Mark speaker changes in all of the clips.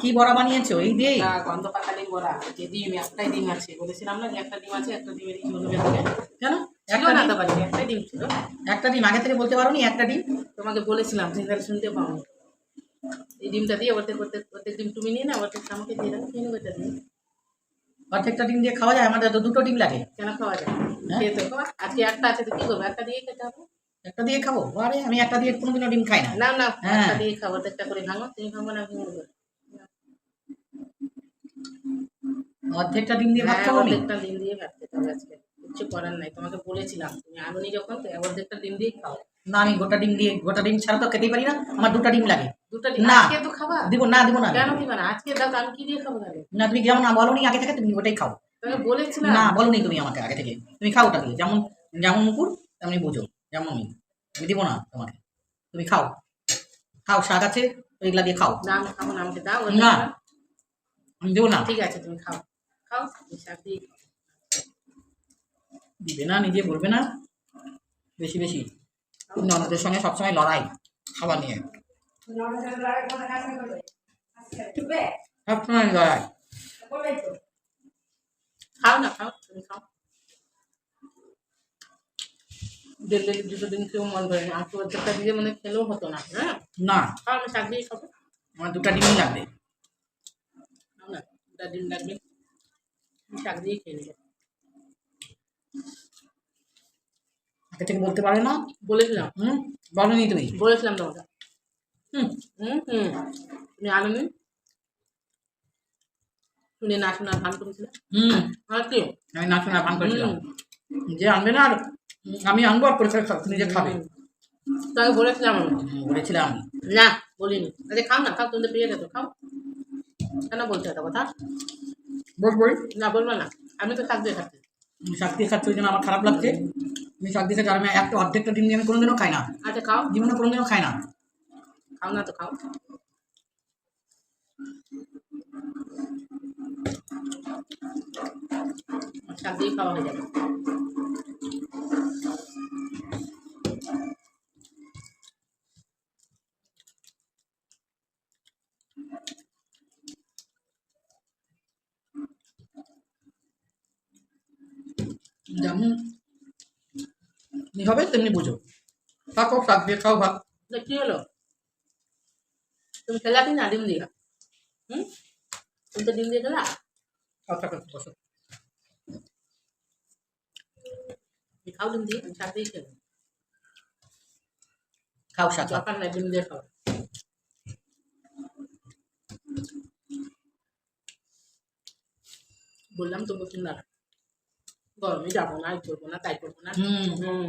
Speaker 1: কি বড়া বানিয়েছো? এই দিয়ে?
Speaker 2: গন্ধ পাতালি বড়া। যে ডিম একটাই ডিম আছে। বলেছিলাম না যে একটা ডিম আছে একটা ডিমের ঝোল বেরোবে
Speaker 1: কেন? একটা
Speaker 2: না
Speaker 1: ডিম?
Speaker 2: তো বাড়ি একটাই ডিম ছিল।
Speaker 1: একটা ডিম? আগে থেকে বলতে পারোনি একটা ডিম?
Speaker 2: তোমাকে বলেছিলাম তুমি তাহলে শুনতে পাও এই ডিমটা দিয়ে প্রত্যেক প্রত্যেক প্রত্যেক ডিম তুমি নিয়ে না প্রত্যেক আমাকে দিয়ে দাও কেন এটা দিয়ে।
Speaker 1: অর্ধেকটা ডিম দিয়ে খাওয়া যায়? আমাদের তো দুটো ডিম লাগে।
Speaker 2: কেন খাওয়া যায়?
Speaker 1: হ্যাঁ?
Speaker 2: খেয়ে তো। আজকে একটা আছে তো কি করব? একটা দিয়ে খেতে হবে।
Speaker 1: একটা দিয়ে খাব? আরে আমি একটা দিয়ে কোনোদিনও ডিম খাই না।
Speaker 2: না না
Speaker 1: হ্যাঁ।
Speaker 2: একটা দিয়ে খাব। একটা করে ভাঙো তুমি ভাঙো না ভেঙে দেবো
Speaker 1: অর্ধেকটা ডিম দিয়ে ভাত
Speaker 2: হ্যাঁ
Speaker 1: খাব আমি
Speaker 2: অর্ধেকটা ডিম দিয়ে ভাত খেতে হবে আজকে। কিছু করার নাই তোমাকে বলেছিলাম তুমি আনুনি যখন তো অর্ধেকটা ডিম দিয়ে খাও।
Speaker 1: না আমি গোটা ডিম দিয়ে গোটা ডিম ছাড়া তো খেতেই পারি না আমার দুটো ডিম লাগে।
Speaker 2: দুটো ডিম
Speaker 1: না।
Speaker 2: আজকে তো খাবা?
Speaker 1: দিব না দিব না।
Speaker 2: কেন দিবা না? আজকে দাও আমি কি দিয়ে খাব তাহলে?
Speaker 1: না তুমি যেমন না বলো নি আগে থেকে তুমি ওটাই খাও।
Speaker 2: তোমাকে বলেছিলাম।
Speaker 1: না বলো নি তুমি আমাকে আগে থেকে। তুমি খাও ওটা দিয়ে যেমন যেমন মুকুর তেমনি বোঝো যেমন আমি আমি দিব না তোমাকে। তুমি খাও। খাও শাক আছে ওইগুলা দিয়ে খাও।
Speaker 2: না আমি খাব না আমাকে দাও।
Speaker 1: না। আমি দেবো না।
Speaker 2: ঠিক আছে তুমি খাও। খাও শাক দিয়ে খাও।
Speaker 1: দিবে না নিজে বলবে না। বেশি বেশি। ননদের সঙ্গে সবসময় লড়াই খাবার নিয়ে। সবসময় লড়াই।
Speaker 2: খাও না খাও তুমি খাও। ডেলি দুটো দিন খেয়েও মন করে না। আজকে অর্ধেকটা দিয়ে মানে খেলেও হতো না হ্যাঁ?
Speaker 1: না।
Speaker 2: খাও আমি শাক দিয়ে খাব?
Speaker 1: আমার দুটা ডিমই লাগবে।
Speaker 2: খাও না দুটা ডিম লাগবে। শাক দিয়ে খেয়ে নেব
Speaker 1: আগে থেকে বলতে না?
Speaker 2: বলেছিলাম।
Speaker 1: হুম বলনি তুমি।
Speaker 2: বলেছিলাম তোমাকে।
Speaker 1: হুম
Speaker 2: হুম হুম। তুমি আলো শুনে না শোনা ভান করেছিলে।
Speaker 1: হুম।
Speaker 2: আর কি
Speaker 1: আমি না শোনা ভান করেছিলাম। যে আনবে না আর আমি আনব আর পরীক্ষা নিজে খাবে।
Speaker 2: তাকে বলেছিলাম আমি।
Speaker 1: বলেছিলাম।
Speaker 2: না বলিনি। আরে খাও না খাও তুমি তো পেয়ে গেছো খাও। কেন বলছো এত কথা?
Speaker 1: বলবোই
Speaker 2: না বলব না। আমি তো শাক দিয়ে খাচ্ছি।
Speaker 1: শাক দিয়ে খাচ্ছ ওই জন্য আমার খারাপ লাগছে। শাক দিয়ে খাচ্ছ আমি একটা অর্ধেকটা ডিম দিয়ে আমি কোনোদিনও খাই না।
Speaker 2: আচ্ছা খাও।
Speaker 1: জীবনে কোনোদিনও খাই না।
Speaker 2: খাও না তো খাও। শাক দিয়ে খাওয়া হয়ে যাবে।
Speaker 1: যেমন হবে তেমনি বুঝো। খাও শাক দিয়ে খাও ভাত।
Speaker 2: কি হলো? তুমি খেলা কি না ডিম দিয়ে হুম? তুমি তো ডিম দিয়ে খেলা?
Speaker 1: খাও বসো।
Speaker 2: খাও ডিম দিয়ে শাক দিয়ে খেলো।
Speaker 1: খাও শাক।
Speaker 2: দরকার নাই ডিম দিয়ে খাও। বললাম তো বসুন না গরমে যাব না এই করব না তাই করব না।
Speaker 1: হুম
Speaker 2: হুম।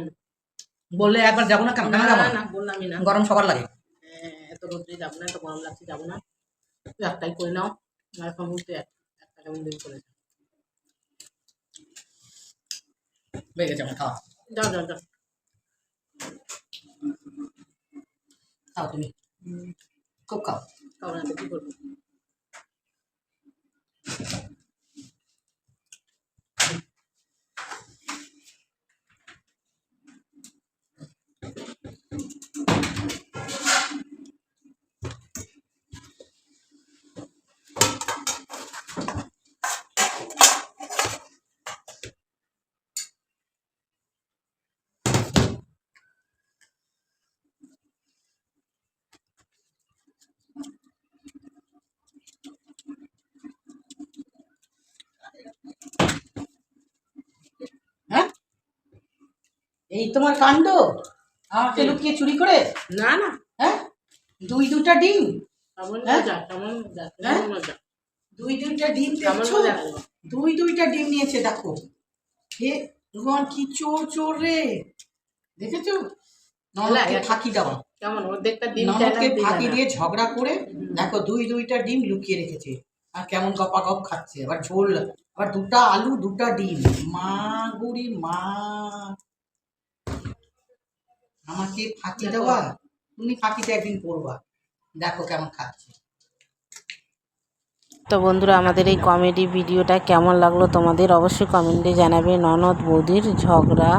Speaker 1: বললে একবার যাব না কেন কেন
Speaker 2: না।
Speaker 1: যাব না
Speaker 2: বললামই না।
Speaker 1: গরম সবার লাগে।
Speaker 2: হ্যাঁ, এত রোদ্রে যাব না এত গরম লাগছে যাব না। একটাই করে নাও আর এখন বলতে একটা কেমন দিন করেছে
Speaker 1: হয়ে গেছে আমার খাওয়া
Speaker 2: যাও যাও যাও।
Speaker 1: খাও তুমি। খুব খাও।
Speaker 2: খাও না কি করব
Speaker 1: হ্যাঁ এই তোমার কাণ্ড? আমাকে লুকিয়ে চুরি করে?
Speaker 2: না না।
Speaker 1: হ্যাঁ? দুই দুটা ডিম? হ্যাঁ? হ্যাঁ? দুই দুইটা ডিম দুই দুইটা ডিম নিয়েছে দেখো। হে ভগবান কি চোর চোর রে। দেখেছ? ননদকে ফাঁকি দেওয়া
Speaker 2: কেমন? অর্ধেকটা ডিম
Speaker 1: ননদকে ফাঁকি দিয়ে ঝগড়া করে দেখো দুই দুইটা ডিম লুকিয়ে রেখেছে। আর কেমন গপা গপ খাচ্ছে। আবার ঝোল আবার দুটা আলু দুটা ডিম। মা গুড়ি মা আমাকে ফাঁকি দেওয়া? তুমি ফাঁকিতে একদিন করবা দেখো কেমন খাচ্ছে।
Speaker 3: তো বন্ধুরা আমাদের এই কমেডি ভিডিওটা কেমন লাগল তোমাদের অবশ্যই কমেন্টে জানাবে। ননদ বৌদির ঝগড়া।